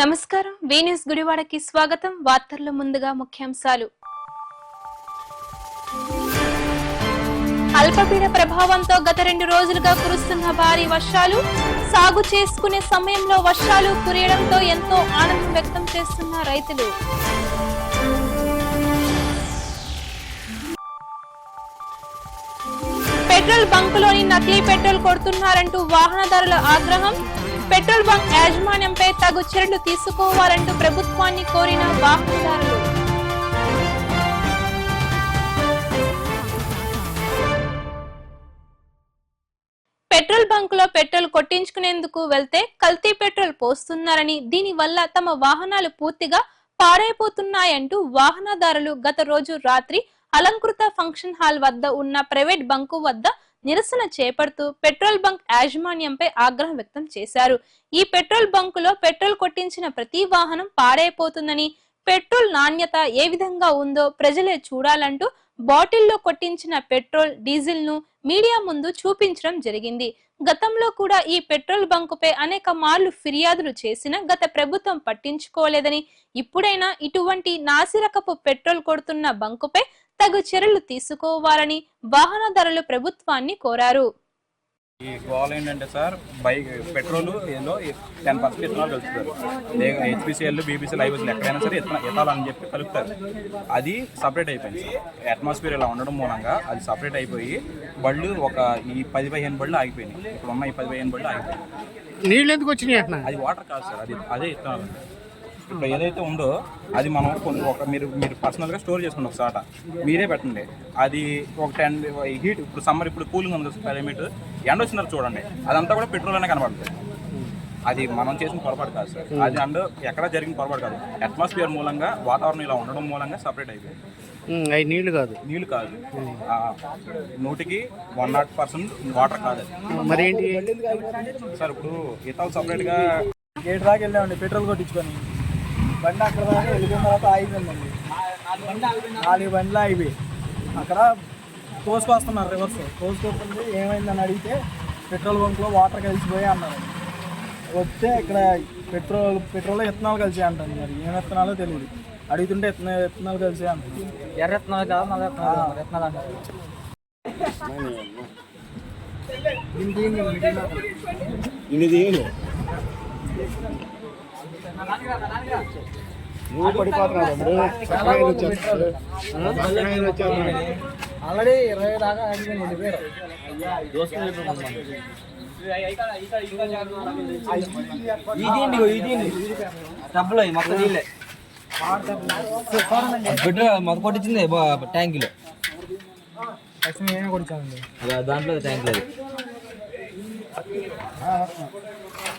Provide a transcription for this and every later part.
నమస్కారం. వీన్యూస్ గుడివాడకి స్వాగతం. వార్తల్లో ముందుగా ముఖ్యాంశాలు. అల్పపీడ ప్రభావంతో గత రెండు రోజులుగా కురుస్తున్న భారీ వర్షాలు సాగు చేసుకునే సమయంలో వర్షాలు కురియడంతో ఎంతో ఆనందం వ్యక్తం చేస్తున్న రైతులు. పెట్రోల్ బంకులోని నకిలీ పెట్రోల్ కొడుతున్నారంటూ వాహనదారుల ఆగ్రహం. పెట్రోల్ బంక్ యాజమాన్యంపై తగు చర్యలు తీసుకోవాలంటూ ప్రభుత్వాన్ని కోరిన వాహనదారులు. పెట్రోల్ బంక్లో పెట్రోల్ కొట్టించుకునేందుకు వెళ్తే కల్తీ పెట్రోల్ పోస్తున్నారని దీనివల్ల తమ వాహనాలు పూర్తిగా పాడైపోతున్నాయంటూ వాహనదారులు గత రోజు రాత్రి అలంకృత ఫంక్షన్ హాల్ వద్ద ఉన్న ప్రైవేట్ బంకు వద్ద నిరసన చేపడుతూ పెట్రోల్ బంక్ యాజమాన్యంపై ఆగ్రహం వ్యక్తం చేశారు. ఈ పెట్రోల్ బంకులో పెట్రోల్ కొట్టించిన ప్రతి వాహనం పాడైపోతుందని పెట్రోల్ నాణ్యత ఏ విధంగా ఉందో ప్రజలే చూడాలంటూ బాటిల్లో కొట్టించిన పెట్రోల్ డీజిల్ను మీడియా ముందు చూపించడం జరిగింది. గతంలో కూడా ఈ పెట్రోల్ బంకుపై అనేక మార్లు ఫిర్యాదులు చేసిన గత ప్రభుత్వం పట్టించుకోలేదని ఇప్పుడైనా ఇటువంటి నాసిరకపు పెట్రోల్ కొడుతున్న బంకుపై తగు చర్యలు తీసుకోవాలని వాహనదారులు ప్రభుత్వాన్ని కోరారు. ఈ గోల్ ఏంటంటే సార్ బైక్ పెట్రోల్ ఏదో టెన్ పర్సెంట్ ఇథనాల్ కలుపుతారు హెచ్పిసిఎల్ బీబీసీలు ఐవీసీలు ఎక్కడైనా సరే ఇథనాల్ అని చెప్పి కలుపుతారు. అది సపరేట్ అయిపోయింది సార్. అట్మాస్ఫియర్ ఇలా ఉండడం మూలంగా అది సపరేట్ అయిపోయి బళ్ళు ఒక ఈ పది పదిహేను బళ్ళు ఆగిపోయినాయి. ఇప్పుడు ఉన్న ఈ పది పదిహేను బళ్ళు ఆగిపోయినాయి. నీళ్ళు ఎందుకు వచ్చినాయి అది వాటర్ కాదు సార్ అది అదే ఇథనాల్ ఇప్పుడు ఏదైతే ఉందో అది మనం కొన్ని ఒక మీరు మీరు పర్సనల్గా స్టోర్ చేసుకోండి ఒక చోట. మీరే పెట్టండి. అది ఒక టెన్ హీట్ ఇప్పుడు సమ్మర్ ఇప్పుడు కూలింగ్ ఉంది కదా క్లైమేట్ ఎండ వచ్చినారు చూడండి. అదంతా కూడా పెట్రోల్ అనే కనబడుతుంది. అది మనం చేసిన పొరపాటు కాదు సార్ hmm. అది అండ్ ఎక్కడ జరిగిన పొరపాటు కాదు. అట్మాస్ఫియర్ మూలంగా వాతావరణం ఇలా ఉండడం మూలంగా సపరేట్ అయిపోయింది. Hmm, అవి కాదు. నీళ్ళు కాదు. Hmm. నూటికి వన్ నాట్ పర్సెంట్ వాటర్ కాదు మరి ఏంటి? సార్ ఇప్పుడు ఇతాలు సపరేట్గా గేట్ దాకా వెళ్ళామండి పెట్రోల్ కొట్టించుకొని. బండి అక్కడ దాకా వెళ్ళిపోయిన తర్వాత ఆగిపోయిందండి నాలుగు బండ్లు ఆగిపోయి అక్కడ తోసుకొస్తున్నారు రివర్స్. తోసుకోకుండా ఏమైందని అడిగితే పెట్రోల్ బంక్లో వాటర్ కలిసిపోయి అన్నారు. వస్తే ఇక్కడ పెట్రోల్ పెట్రోల్లో ఇత్తనాలు కలిసే అంటారు. మరి ఏం ఇత్తనాలో తెలియదు అడుగుతుంటే ఇత్తనా ఇత్తనాలు కలిసే అంటారు. ఎర్ర ఇత్తనాలు కాదు నల్ల ఇత్తనాలు ఇత్తనాలు అంటారు. ఇన్ని దీని నువ్వు పడిపోతున్నాడు ఆల్రెడీ ఇరవై దాకా ఇది ఇది డబ్బులు మొత్తం నీళ్ళే బిడ్డ మొత్తం కొట్టించింది ట్యాంకీలో దాంట్లో ట్యాంక్ లేదు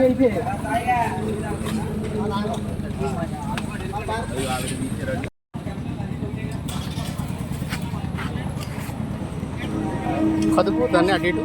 అయిపోయి కదుపు దాన్ని అటు ఇటు.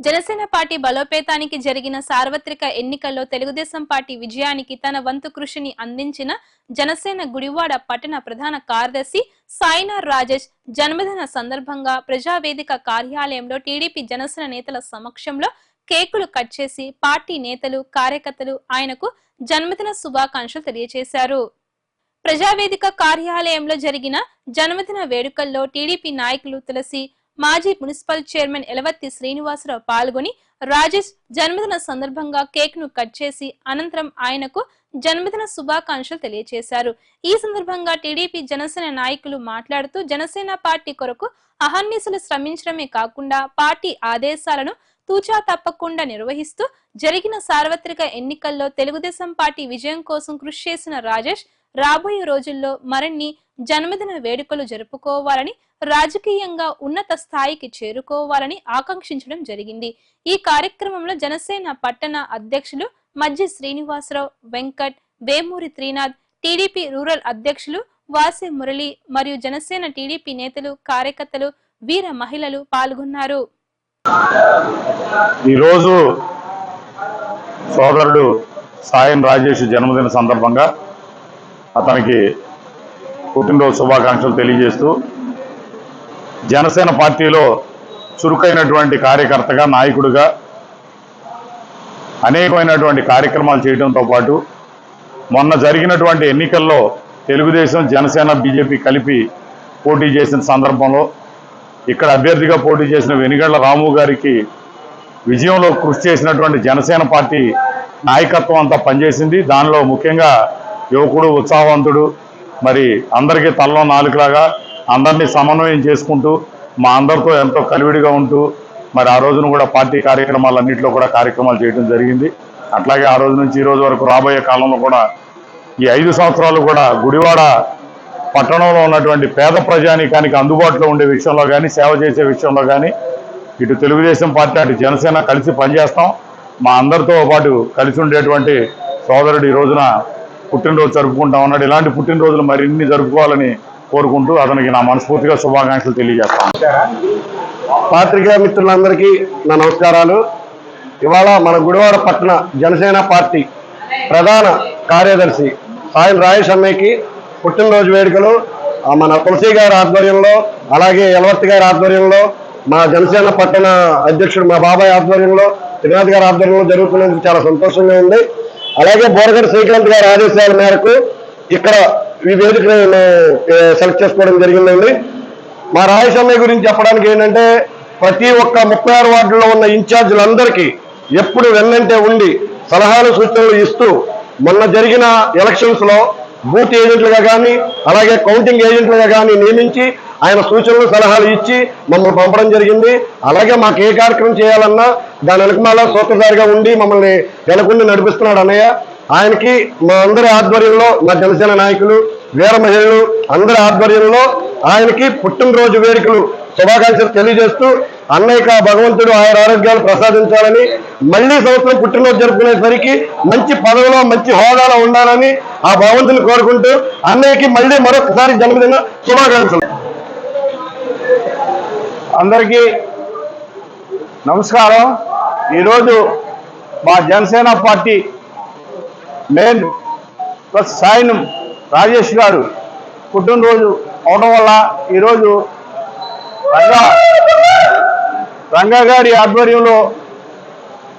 జనసేన పార్టీ బలోపేతానికి జరిగిన సార్వత్రిక ఎన్నికల్లో తెలుగుదేశం పార్టీ విజయానికి తన వంతు కృషిని అందించిన జనసేన గుడివాడ పట్టణ ప్రధాన కార్యదర్శి సాయినార్ రాజేష్ జన్మదిన సందర్భంగా ప్రజావేదిక కార్యాలయంలో టీడీపీ జనసేన నేతల సమక్షంలో కేకులు కట్ చేసి పార్టీ నేతలు కార్యకర్తలు ఆయనకు జన్మదిన శుభాకాంక్షలు తెలియజేశారు ప్రజావేదిక కార్యాలయంలో జరిగిన జన్మదిన వేడుకల్లో టీడీపీ నాయకులు తులసి మాజీ మున్సిపల్ చైర్మన్ ఎలవత్తి శ్రీనివాసరావు పాల్గొని రాజేష్ జన్మదిన సందర్భంగా కేక్ను కట్ చేసి అనంతరం ఆయనకు జన్మదిన శుభాకాంక్షలు తెలియజేశారు ఈ సందర్భంగా టీడీపీ జనసేన నాయకులు మాట్లాడుతూ జనసేన పార్టీ కొరకు అహర్నిశలు శ్రమించడమే కాకుండా పార్టీ ఆదేశాలను తూచా తప్పకుండా నిర్వహిస్తూ జరిగిన సార్వత్రిక ఎన్నికల్లో తెలుగుదేశం పార్టీ విజయం కోసం కృషి చేసిన రాజేష్ రాబోయే రోజుల్లో మరిన్ని జన్మదిన వేడుకలు జరుపుకోవాలని రాజకీయంగా ఉన్నత స్థాయికి చేరుకోవాలని ఆకాంక్షించడం జరిగింది. ఈ కార్యక్రమంలో జనసేన పట్టణ అధ్యక్షులు మధ్య శ్రీనివాసరావు వెంకట్ వేమూరి త్రీనాథ్ టీడీపీ రూరల్ అధ్యక్షులు వాసి మురళి మరియు జనసేన టీడీపీ నేతలు కార్యకర్తలు వీర మహిళలు పాల్గొన్నారు. ఈరోజు సోదరుడు సాయం రాజేష్ జన్మదిన సందర్భంగా అతనికి పుట్టినరోజు శుభాకాంక్షలు తెలియజేస్తూ జనసేన పార్టీలో చురుకైనటువంటి కార్యకర్తగా నాయకుడిగా అనేకమైనటువంటి కార్యక్రమాలు చేయడంతో పాటు మొన్న జరిగినటువంటి ఎన్నికల్లో తెలుగుదేశం జనసేన బీజేపీ కలిపి పోటీ చేసిన సందర్భంలో ఇక్కడ అభ్యర్థిగా పోటీ చేసిన వెనుగళ్ళ రాము గారికి విజయంలో కృషి చేసినటువంటి జనసేన పార్టీ నాయకత్వం అంతా పనిచేసింది. దానిలో ముఖ్యంగా యువకుడు ఉత్సాహవంతుడు. మరి అందరికీ తల్లో నాలుకలాగా అందరినీ సమన్వయం చేసుకుంటూ మా అందరితో ఎంతో కలివిడిగా ఉంటూ మరి ఆ రోజున కూడా పార్టీ కార్యక్రమాలన్నింటిలో కూడా కార్యక్రమాలు చేయడం జరిగింది. అట్లాగే ఆ రోజు నుంచి ఈ రోజు వరకు రాబోయే కాలంలో కూడా ఈ ఐదు సంవత్సరాలు కూడా గుడివాడ పట్టణంలో ఉన్నటువంటి పేద ప్రజానీకానికి అందుబాటులో ఉండే విషయంలో కానీ సేవ చేసే విషయంలో కానీ ఇటు తెలుగుదేశం పార్టీ అటు జనసేన కలిసి పనిచేస్తాం. మా అందరితో పాటు కలిసి ఉండేటువంటి సోదరుడు ఈ రోజున పుట్టినరోజు జరుపుకుంటా ఉన్నాడు. ఇలాంటి పుట్టినరోజులు మరిన్ని జరుపుకోవాలని కోరుకుంటూ అతనికి నా మనస్ఫూర్తిగా శుభాకాంక్షలు తెలియజేస్తాను. పాత్రికేయ మిత్రులందరికీ నా నమస్కారాలు. ఇవాళ మన గుడివాడ పట్టణ జనసేన పార్టీ ప్రధాన కార్యదర్శి సాయం రాయేష్ అన్నయ్యకి పుట్టినరోజు వేడుకలు మన తులసి గారి ఆధ్వర్యంలో అలాగే ఎలవర్తి గారి ఆధ్వర్యంలో మా జనసేన పట్టణ అధ్యక్షుడు మా బాబాయ్ ఆధ్వర్యంలో త్రినాథ్ గారి ఆధ్వర్యంలో జరుగుతున్నందుకు చాలా సంతోషంగా ఉంది. అలాగే బోరగడ్డ శ్రీకాంత్ గారి ఆదేశాల మేరకు ఇక్కడ ఈ వేదికను సెలెక్ట్ చేసుకోవడం జరిగిందండి. మా రాయస్వామి గురించి చెప్పడానికి ఏంటంటే ప్రతి ఒక్క ముప్పై ఆరు వార్డుల్లో ఉన్న ఇన్ఛార్జీలందరికీ ఎప్పుడు వెన్నంటే ఉండి సలహాలు సూచనలు ఇస్తూ మొన్న జరిగిన ఎలక్షన్స్లో బూత్ ఏజెంట్లుగా కానీ అలాగే కౌంటింగ్ ఏజెంట్లుగా కానీ నియమించి ఆయన సూచనలు సలహాలు ఇచ్చి మమ్మల్ని పంపడం జరిగింది. అలాగే మాకు ఏ కార్యక్రమం చేయాలన్నా దాని వెనకమాల సూత్రధారిగా ఉండి మమ్మల్ని వెనకుండి నడిపిస్తున్నాడు అన్నయ్య. ఆయనకి మా అందరి ఆధ్వర్యంలో మా జనసేన నాయకులు వీర మహిళలు అందరి ఆధ్వర్యంలో ఆయనకి పుట్టినరోజు వేడుకలు శుభాకాంక్షలు తెలియజేస్తూ అన్నయ్యక భగవంతుడు ఆయన ఆరోగ్యాలు ప్రసాదించాలని మళ్ళీ సంవత్సరం పుట్టినరోజు జరుపుకునేసరికి మంచి పదవిలో మంచి హోదాలో ఉండాలని ఆ భగవంతుని కోరుకుంటూ అన్నయ్యకి మళ్ళీ మరొకసారి జన్మదిన శుభాకాంక్షలు. అందరికీ నమస్కారం. ఈరోజు మా Janasena party main plus Sayanam Rajesh గారు పుట్టినరోజు అవడం వల్ల ఈరోజు రంగా రంగా గారి ఆధ్వర్యంలో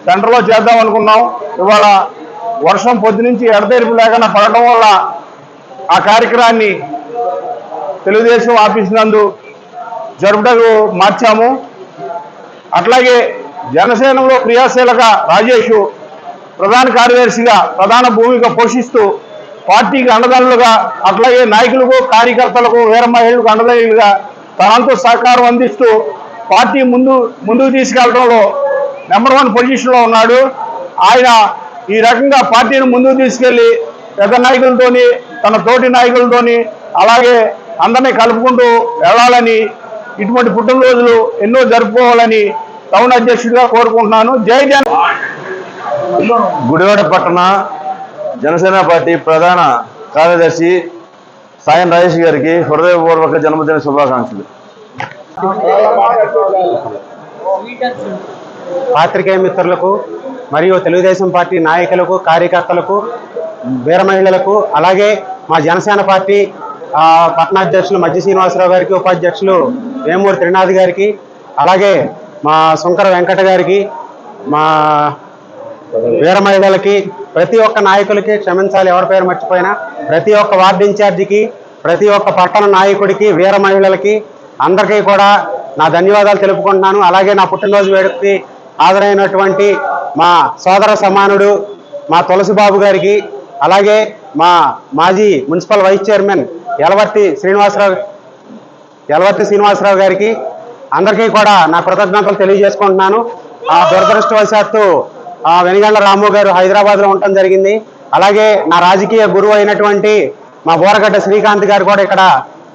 సెంటర్లో చేద్దాం అనుకున్నాం. ఇవాళ వర్షం పొద్దు నుంచి ఎడతెరిపి లేకుండా పడటం వల్ల ఆ కార్యక్రమాన్ని తెలుగుదేశం ఆఫీస్ నందు జరుపుటకు మార్చాము. అట్లాగే జనసేనలో క్రియాశీలక రాజేష్ ప్రధాన కార్యదర్శిగా ప్రధాన భూమిక పోషిస్తూ పార్టీకి అండదండలుగా అట్లాగే నాయకులకు కార్యకర్తలకు వీరమహిళలకు అండదండలుగా తనంతో సహకారం అందిస్తూ పార్టీ ముందు ముందుకు తీసుకెళ్ళడంలో నెంబర్ వన్ పొజిషన్లో ఉన్నాడు. ఆయన ఈ రకంగా పార్టీని ముందుకు తీసుకెళ్ళి పెద్ద నాయకులతోని తన తోటి నాయకులతోని అలాగే అందరినీ కలుపుకుంటూ వెళ్ళాలని ఇటువంటి పుట్టినరోజులు ఎన్నో జరుపుకోవాలని టౌన్ అధ్యక్షుడిగా కోరుకుంటున్నాను. జై జన గుడివాడ పట్టణ జనసేన పార్టీ ప్రధాన కార్యదర్శి సాయం రాజేష్ గారికి హృదయపూర్వక జన్మదిన శుభాకాంక్షలు. పాత్రికేయ మిత్రులకు మరియు తెలుగుదేశం పార్టీ నాయకులకు కార్యకర్తలకు వీర మహిళలకు అలాగే మా జనసేన పార్టీ పట్టణాధ్యక్షులు మధ్య శ్రీనివాసరావు గారికి ఉపాధ్యక్షులు వేమూరి త్రినాథ్ గారికి అలాగే మా శంకర వెంకట గారికి మా వీరమహిళలకి ప్రతి ఒక్క నాయకులకి క్షమించాలి ఎవరి పేరు మర్చిపోయినా ప్రతి ఒక్క వార్డు ఇన్ఛార్జికి ప్రతి ఒక్క పట్టణ నాయకుడికి వీర మహిళలకి అందరికీ కూడా నా ధన్యవాదాలు తెలుపుకుంటున్నాను. అలాగే నా పుట్టినరోజు వేడుకకి హాజరైనటువంటి మా సోదర సమానుడు మా తులసిబాబు గారికి అలాగే మా మాజీ municipal vice chairman Yalavarthi Srinivasarao Yalavarthi Srinivasarao గారికి అందరికీ కూడా నా కృతజ్ఞతలు తెలియజేసుకుంటున్నాను. ఆ దురదృష్టవశాత్తు ఆ వెనుగండ్ల రాము గారు హైదరాబాద్లో ఉండటం జరిగింది. అలాగే నా రాజకీయ గురువు అయినటువంటి మా బోరగడ్డ శ్రీకాంత్ గారు కూడా ఇక్కడ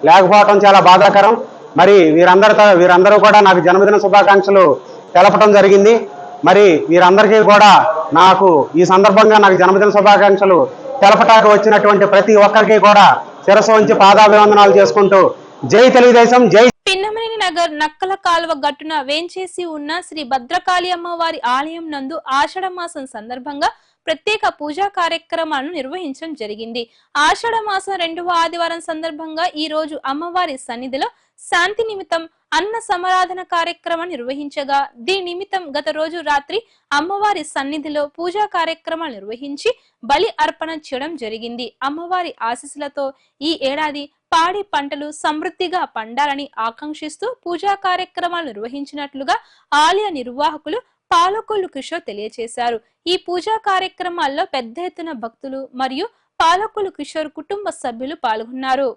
లేకపోవటం చాలా బాధాకరం. మరి వీరందరితో వీరందరూ కూడా నాకు జన్మదిన శుభాకాంక్షలు తెలపడం జరిగింది. మరి వీరందరికీ కూడా నాకు ఈ సందర్భంగా నాకు జన్మదిన శుభాకాంక్షలు తెలపటానికి వచ్చినటువంటి ప్రతి ఒక్కరికి కూడా శిరస్సు ఉంచి పాదాభివందనాలు చేసుకుంటూ జై తెలుగుదేశం జై పిన్నమనేని నగర్ నక్కల కాలువ గట్టున వేంచేసి ఉన్న శ్రీ భద్రకాళి అమ్మవారి ఆలయం నందు ఆషాఢ మాసం సందర్భంగా ప్రత్యేక పూజా కార్యక్రమాలను నిర్వహించడం జరిగింది. ఆషాఢ మాసం రెండవ ఆదివారం సందర్భంగా ఈ రోజు అమ్మవారి సన్నిధిలో శాంతి నిమిత్తం అన్న సమరాధన కార్యక్రమం నిర్వహించగా దీని నిమిత్తం గత రోజు రాత్రి అమ్మవారి సన్నిధిలో పూజా కార్యక్రమాలు నిర్వహించి బలి అర్పణ చేయడం జరిగింది. అమ్మవారి ఆశీస్సులతో ఈ ఏడాది పాడి పంటలు సమృద్ధిగా పండాలని ఆకాంక్షిస్తూ పూజా కార్యక్రమాలు నిర్వహించినట్లుగా ఆలయ నిర్వాహకులు పాలకొల్లు కిషోర్ తెలియజేశారు. ఈ పూజా కార్యక్రమాల్లో పెద్ద ఎత్తున భక్తులు మరియు పాలకొల్లు కిషోర్ కుటుంబ సభ్యులు పాల్గొన్నారు.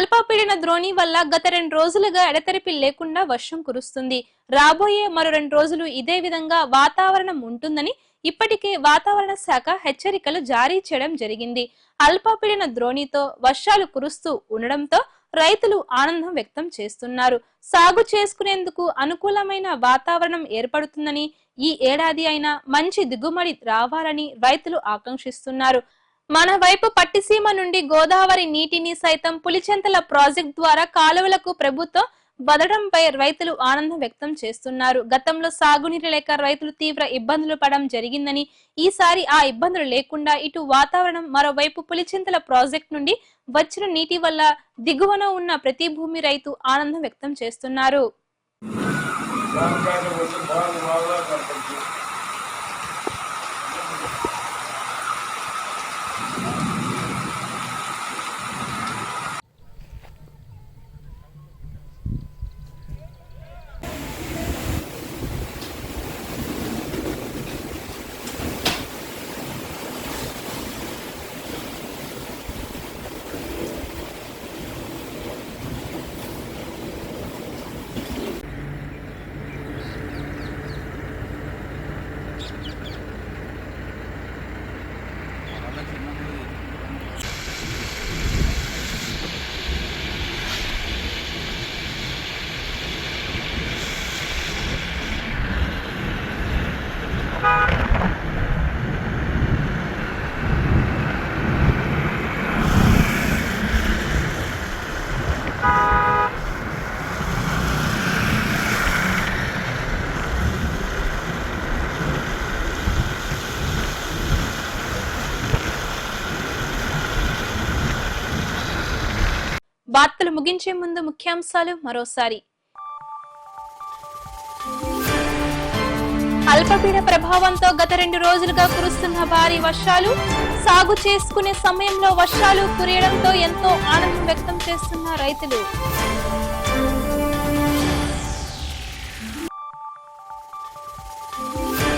అల్పపీడన ద్రోణి వల్ల గత రెండు రోజులుగా ఎడతెరిపి లేకుండా వర్షం కురుస్తుంది. రాబోయే మరో రెండు రోజులు ఇదే విధంగా వాతావరణం ఉంటుందని ఇప్పటికే వాతావరణ శాఖ హెచ్చరికలు జారీ చేయడం జరిగింది. అల్పపీడన ద్రోణితో వర్షాలు కురుస్తూ ఉండడంతో రైతులు ఆనందం వ్యక్తం చేస్తున్నారు. సాగు చేసుకునేందుకు అనుకూలమైన వాతావరణం ఏర్పడుతుందని ఈ ఏడాది అయినా మంచి దిగుబడి రావాలని రైతులు ఆకాంక్షిస్తున్నారు. మన వైపు పట్టిసీమ నుండి గోదావరి నీటిని సైతం పులిచెంతల ప్రాజెక్ట్ ద్వారా కాలువలకు ప్రభుత్వం వదడంపై రైతులు ఆనందం వ్యక్తం చేస్తున్నారు. గతంలో సాగునీరు లేక రైతులు తీవ్ర ఇబ్బందులు పడడం జరిగిందని ఈసారి ఆ ఇబ్బందులు లేకుండా ఇటు వాతావరణం మరోవైపు పులిచింతల ప్రాజెక్ట్ నుండి వచ్చిన నీటి వల్ల దిగువన ఉన్న ప్రతి భూమి రైతు ఆనందం వ్యక్తం చేస్తున్నారు. వార్తలు ముగించే ముందు ముఖ్యాంశాలు మరోసారి. అల్పపీడ ప్రభావంతో గత రెండు రోజులుగా కురుస్తున్న భారీ వర్షాలు సాగు చేసుకునే సమయంలో వర్షాలు కురియడంతో ఎంతో ఆనందం వ్యక్తం చేస్తున్న రైతులు.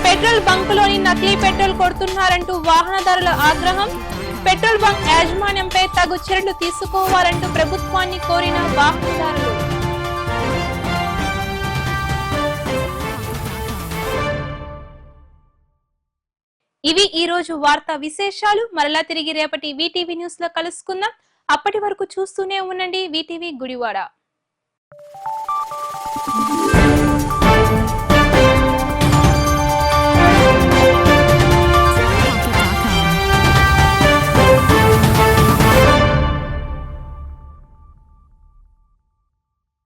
పెట్రోల్ బంకులోని నకిలీ పెట్రోల్ కొడుతున్నారంటూ వాహనదారుల ఆగ్రహం పెట్రోల్ బంక్ యాజమాన్యంపై తగు చర్యలు తీసుకోవాలంటూ ప్రభుత్వాన్ని కోరిన వాహనదారులు. ఇవి ఈ రోజు వార్తా విశేషాలు. మరలా తిరిగి రేపటి వీటీవీ న్యూస్లో కలుసుకుందాం. అప్పటి వరకు చూస్తూనే ఉండండి. వీటీవీ గుడివాడ.